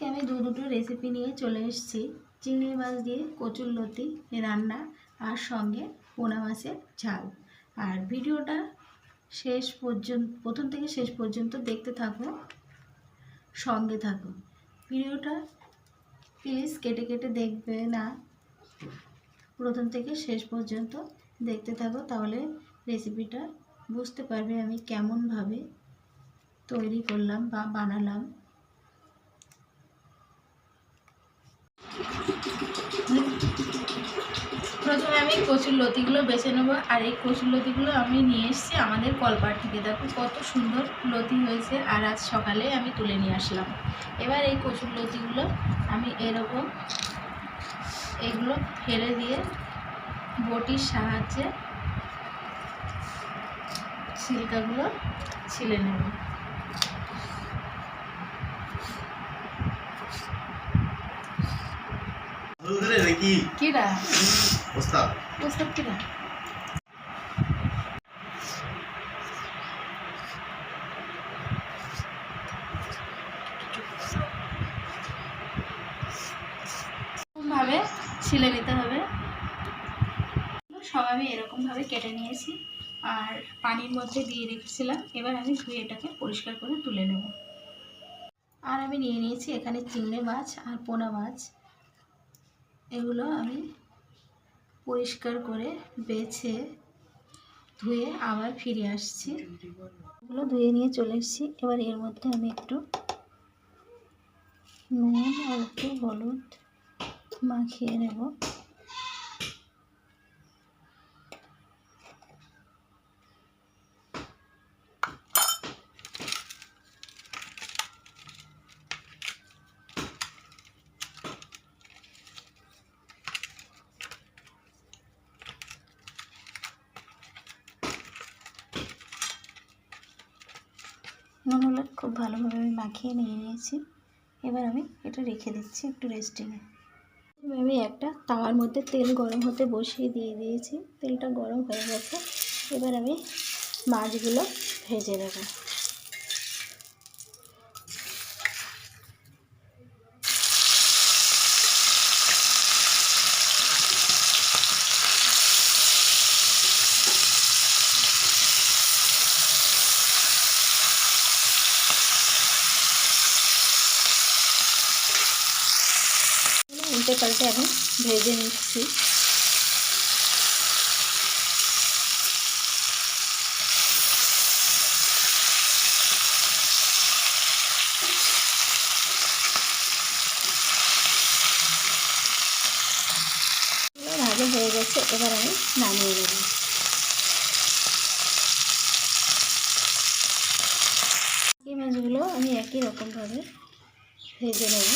আজকে আমি দু দুটো রেসিপি নিয়ে চলে এসেছি। চিংড়ি মাছ দিয়ে কচুর লতি, রান্না, আর সঙ্গে পোনা মাছের ঝাল। আর ভিডিওটা শেষ পর্যন্ত, প্রথম থেকে শেষ পর্যন্ত দেখতে থাকো, সঙ্গে থাকো। ভিডিওটা প্লিজ কেটে কেটে দেখবে না। প্রথম থেকে শেষ পর্যন্ত দেখতে থাকো, তাহলে রেসিপিটা বুঝতে পারবে আমি কেমনভাবে তৈরি করলাম বা বানালাম। প্রথমে আমি কচুর লতিগুলো বেছে নেব। আর এই কচুর লতিগুলো আমি নিয়ে এসেছি আমাদের কলপার থেকে। দেখো কত সুন্দর লতি হয়েছে আর আজ সকালে আমি তুলে নিয়ে আসলাম। এবার এই কচুর লতিগুলো আমি এরকম এগুলো ফেলে দিয়ে বটির সাহায্যে ছিলকাগুলো ছিলে নেব। কিরা? ওস্তাদ প্রস্তাব কিরা ভাবে ছিলে নিতে হবে। সব আমি এরকমভাবে কেটে নিয়েছি আর পানির মধ্যে দিয়ে রেখেছিলাম। এবার আমি ধুয়ে এটাকে পরিষ্কার করে তুলে নেব। আর আমি নিয়ে নিয়েছি এখানে চিংড়ি মাছ আর পোনা মাছ। এগুলো আমি পরিষ্কার করে বেছে ধুয়ে আবার ফিরে আসছি। এগুলো ধুয়ে নিয়ে চলে এসেছি। এবার এর মধ্যে আমি একটু নুন আর একটু হলুদ মাখিয়ে নেব নুন হলুদ খুব ভালোভাবে আমি মাখিয়ে নিয়ে নিয়েছি। এবার আমি এটা রেখে দিচ্ছি একটু রেস্টিংয়ে আমি একটা তাওয়ার মধ্যে তেল গরম হতে বসিয়ে দিয়ে দিয়েছি। তেলটা গরম হয়ে গেছে। এবার আমি মাছগুলো ভেজে নেব। উল্টে পাল্টে আমি ভেজে নিচ্ছি। ভাজা হয়ে গেছে, এবার আমি নামিয়ে নেব। এই মাছগুলো আমি একই রকমভাবে ভেজে নেব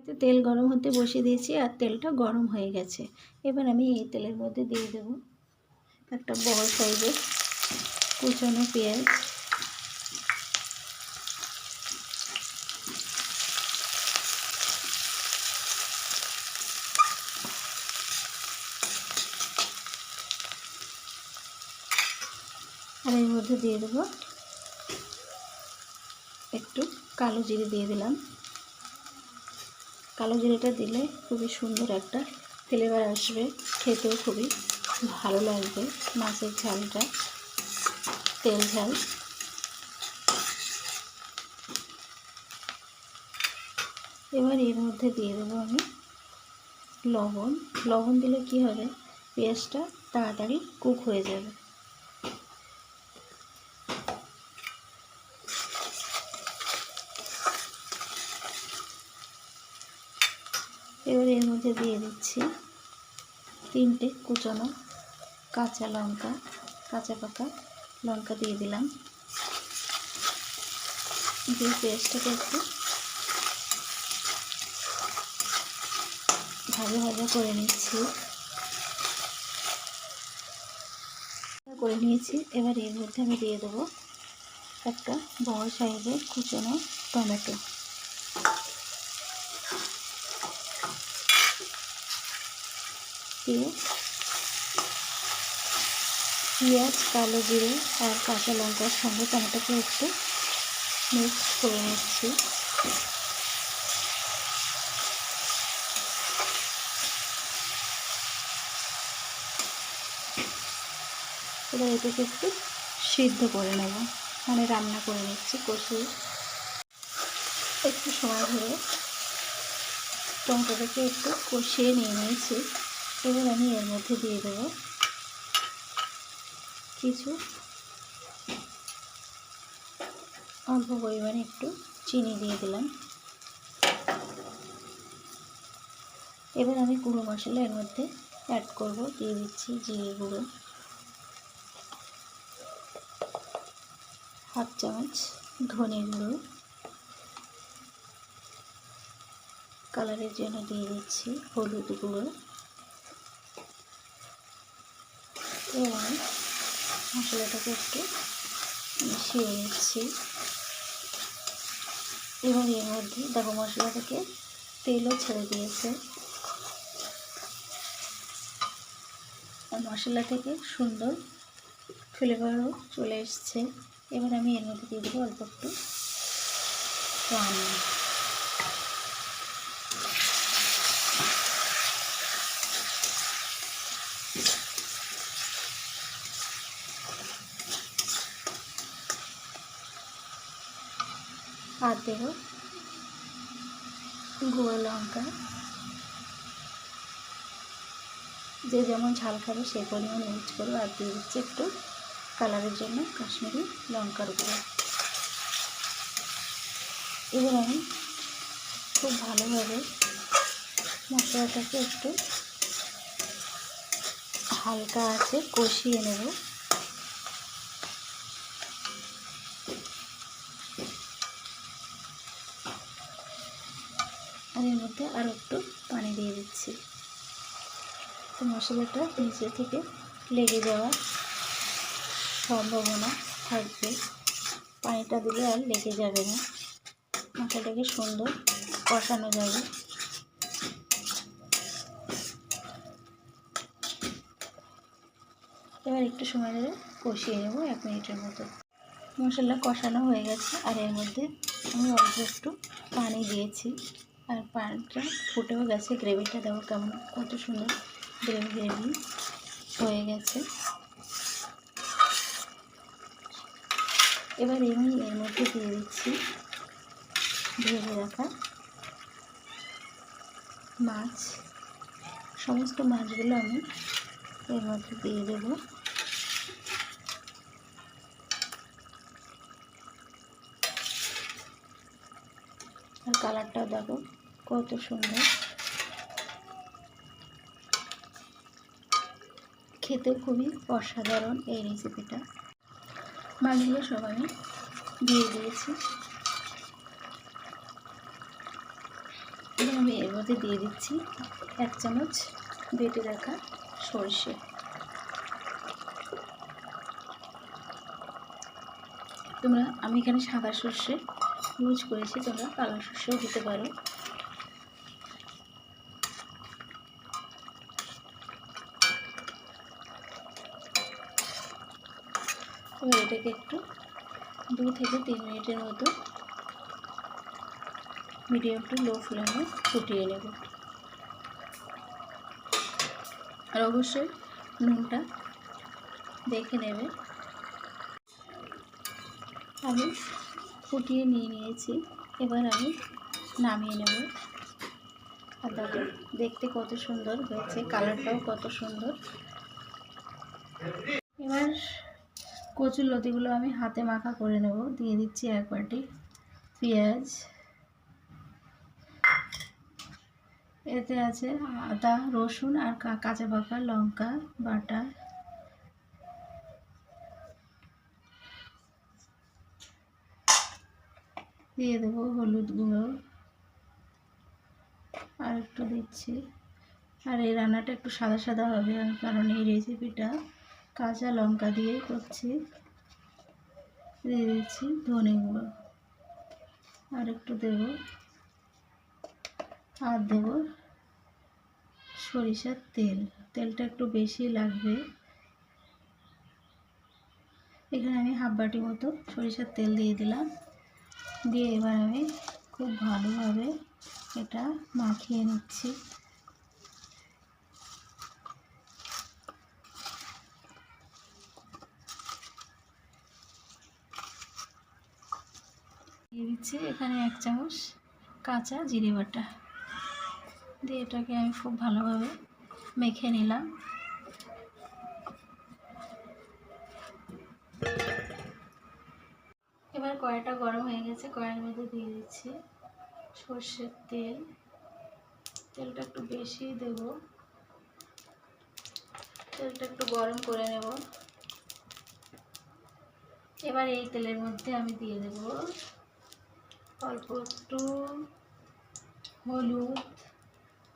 এতে হতে বসিয়ে দিয়েছি আর তেলটা গরম হয়ে গেছে। এবার আমি এই তেলের মধ্যে দিয়ে দেব একটা বড় সাইজের কুচনো পেঁয়াজ। আর এর মধ্যে দিয়ে দেবো একটু কালো জিরে দিয়ে দিলাম। কালো জিরেটা দিলে খুবই সুন্দর একটা ফ্লেভার আসবে। খেতেও খুবই ভালো লাগবে। মাছের ঝালটা, তেল ঝাল। এবার এর মধ্যে দিয়ে দেবো আমি লবণ। লবণ দিলে কি হবে? পেঁয়াজটা তাড়াতাড়ি কুক হয়ে যাবে। এবার এর মধ্যে দিয়ে দিচ্ছি তিনটে কুচানো কাঁচা লঙ্কা, কাঁচা পাকা লঙ্কা দিয়ে দিলাম। দিয়ে পেস্টটা করছি ভাজা ভাজা করে নিচ্ছি। করে নিয়েছি। এবার এর মধ্যে আমি দিয়ে দেবো একটা বড় সাইজের কুচানো টমেটো। দিয়ে পেঁয়াজ, কালো জিরে আর কাঁচা লঙ্কার সঙ্গে টমেটোকে একটু মিক্স করে নিচ্ছি। এবার এটাকে একটু সিদ্ধ করে নেব। মানে রান্না করে নিচ্ছি কষিয়ে একটু সময় ধরে টমেটোটাকে একটু কষিয়ে নিয়ে নিয়েছি। এবার আমি এর মধ্যে দিয়ে দেবো কিছু অল্প পরিমাণে একটু চিনি দিয়ে দিলাম। এবার আমি গুঁড়ো মশলা এর মধ্যে অ্যাড করব, দিয়ে দিচ্ছি জিরে গুঁড়ো, হাফ চামচ ধনে গুঁড়ো কালারের জন্য দিয়ে দিচ্ছি হলুদ গুঁড়ো। এবং মশলাটাকে একটু মিশিয়ে নিচ্ছি। এবং এর মধ্যে দেখো মশলা থেকে তেলও ছেড়ে দিয়েছে। মশলা থেকে সুন্দর ফ্লেভারও চলে এসছে। এবার আমি এর মধ্যে দিয়ে দেবো অল্প একটু পানি আর দেবো। গুঁড়ো লঙ্কা। যে যেমন ঝাল খাবে সেই পরিমাণ ইউজ করব আর দিয়ে দিচ্ছি একটু কালারের জন্য কাশ্মীরি লঙ্কার গুঁড়ো। এবার আমি খুব ভালোভাবে মশলাটাকে একটু হালকা আছে কষিয়ে নেব। আর এর মধ্যে আরও একটু পানি দিয়ে দিচ্ছি। তো মশলাটা নিচে থেকে লেগে যাওয়ার সম্ভাবনা থাকবে। পানিটা দিলে আর লেগে যাবে না। মশলাটাকে সুন্দর কষানো যাবে। এবার একটু সময় ধরে কষিয়ে নেব এক মিনিটের মতো। মশলা কষানো হয়ে গেছে আর এর মধ্যে আমি অল্প একটু পানি দিয়েছি। আর পানিটা ফুটেও গেছে গ্রেভিটা দেবো কেমন, কত সুন্দর গ্রেভি গ্রেভি হয়ে গেছে। এবার আমি এর মধ্যে দিয়ে দিচ্ছি ভেজে রাখা মাছ। সমস্ত মাছগুলো আমি এর মধ্যে দিয়ে দেবো। আর কালারটাও দেখো। কত সুন্দর। খেতে খুবই অসাধারণ এই রেসিপিটা মাছগুলো সব আমি দিয়ে দিয়েছি। আমি এর মধ্যে দিয়ে দিচ্ছি এক চামচ বেটে রাখা সর্ষে। তোমরা, আমি এখানে সাদা সর্ষে ইউজ করেছি, তোমরা কালো সর্ষেও দিতে পারো এবার এটাকে একটু দু থেকে তিন মিনিটের মতো মিডিয়াম টু লো ফ্লেমে ফুটিয়ে নেব। আর অবশ্যই নুনটা দেখে নেবে। আমি ফুটিয়ে নিয়ে নিয়েছি। এবার আমি নামিয়ে নেব। আর দেখো, দেখতে কত সুন্দর হয়েছে, কালারটাও কত সুন্দর। কচুর লতিগুলো আমি হাতে মাখা করে নেব। দিয়ে দিচ্ছি এক বাটি পেঁয়াজ। এতে আছে আদা, রসুন আর কাঁচা পাকা লঙ্কা, বাটা। দিয়ে দেবো হলুদ গুঁড়ো। আর একটু দিচ্ছি। আর এই রান্নাটা একটু সাদা সাদা হবে, কারণ এই রেসিপিটা কাঁচা লঙ্কা দিয়ে করছি। দিয়ে দিচ্ছি ধনে গুঁড়ো আর একটু দেবো, আর দেবো সরিষার তেল। তেলটা একটু বেশি লাগবে। এখানে আমি হাফ বাটি মতো সরিষার তেল দিয়ে দিলাম। দিয়ে এবার আমি খুব ভালোভাবে এটা মাখিয়ে নিচ্ছি দিয়ে দিচ্ছি। এখানে এক চামচ কাঁচা জিরে বাটা। দিয়ে এটাকে আমি খুব ভালোভাবে মেখে নিলাম। এবার কড়াইটা গরম হয়ে গেছে, কড়াইয়ের মধ্যে দিয়ে দিচ্ছি সর্ষের তেল। তেলটা একটু বেশি দেব। তেলটা একটু গরম করে নেব। এবার এই তেলের মধ্যে আমি দিয়ে দেব অল্প একটু হলুদ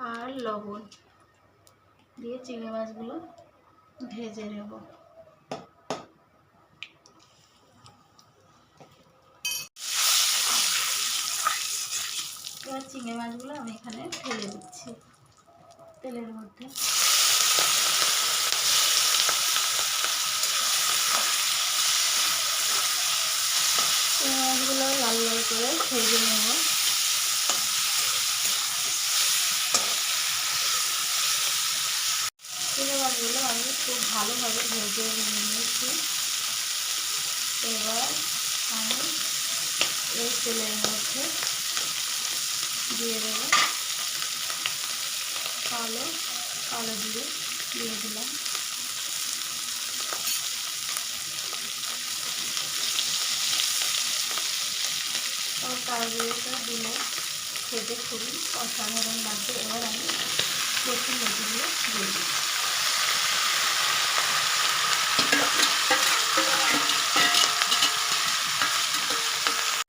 আর লবণ দিয়ে চিংড়ি মাছগুলো ভেজে নেব। এবার চিংড়ি মাছগুলো আমি এখানে ঢেলে দিচ্ছি তেলের মধ্যে চিংড়ি মাছগুলো লাল লাল করে ভেজে নেব। চিংড়ি আমি খুব ভালোভাবে ভেজে নিয়েছি। এবার আমি এই তেলের মধ্যে দিয়ে দেবো। কালো কালো দিয়ে দিয়ে দিলাম। কালো জিরেটা দিলে খেতে খুবই অসাধারণ লাগবে এবার আমি প্রথম মেথিগুলো দিয়ে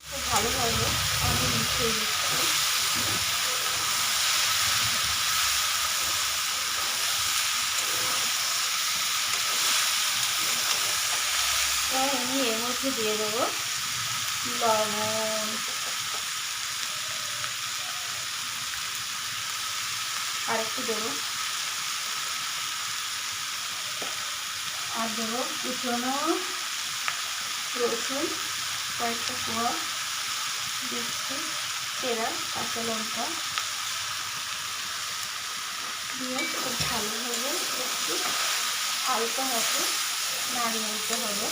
খুব ভালোভাবে আমি মিশিয়ে দিচ্ছি। আমি এর মধ্যে দিয়ে দেবো লবণ আর একটু দেবো আর দেবো কুচনো রসুন, কয়েকটা কোয়া দিচ্ছি চেরা কাঁচা লঙ্কা। দিয়ে খুব ভালোভাবে একটু হালকা মতো নাড়িয়ে নিতে হবে।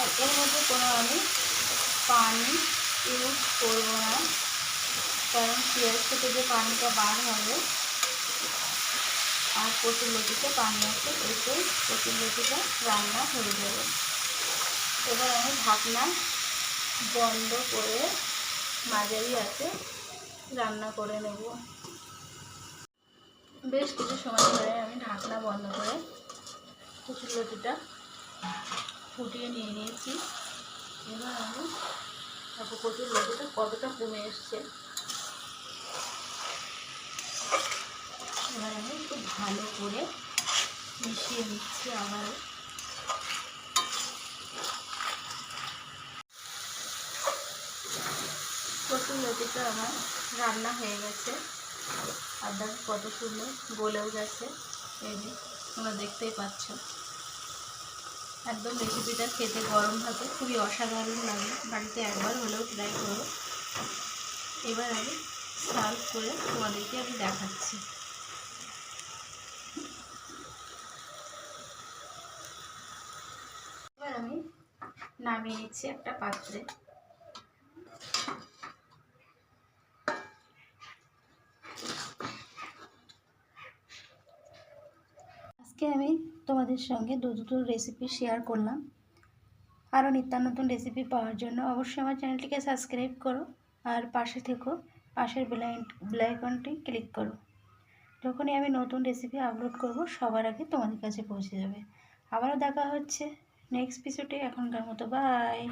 আর এর মধ্যে কোনো আমি পানি ইউজ করব না। কারণ পেঁয়াজ থেকে যে পানিটা বার হবে, আর কচুর লতিতে পানি আছে, এতে কচুর লতিটা রান্না হয়ে যাবে। এবার আমি ঢাকনা বন্ধ করে মাঝারি আছে রান্না করে নেব। বেশ কিছু সময় ধরে আমি ঢাকনা বন্ধ করে কচুর লতিটা ফুটিয়ে নিয়ে নিয়েছি। এবার আমি দেখো কচুর লতিটা কতটা কমে এসছে। এবার আমি খুব ভালো করে মিশিয়ে নিচ্ছি আবারও। কচুর লতিটা আমার রান্না হয়ে গেছে। আর দেখো কত সুন্দর গলেও গেছে। এই যে, তোমরা দেখতেই পাচ্ছ। একদম রেসিপিটা খেতে গরম থাকে, খুবই অসাধারণ লাগে। বাড়িতে একবার হলেও ট্রাই করো। এবার আমি সার্ভ করে তোমাদেরকে আমি দেখাচ্ছি। এবার আমি নামিয়ে নিচ্ছি একটা পাত্রে আজকে আমি তোমাদের সঙ্গে দু দুটো রেসিপি শেয়ার করলাম। আরও নিত্য নতুন রেসিপি পাওয়ার জন্য অবশ্যই আমার চ্যানেলটিকে সাবস্ক্রাইব করো আর পাশে থেকো। পাশের বেলাই ব্লাইকনটি ক্লিক করো। যখনই আমি নতুন রেসিপি আপলোড করব, সবার আগে তোমাদের কাছে পৌঁছে যাবে। আবারও দেখা হচ্ছে নেক্সট এপিসোডে এখনকার মতো বাই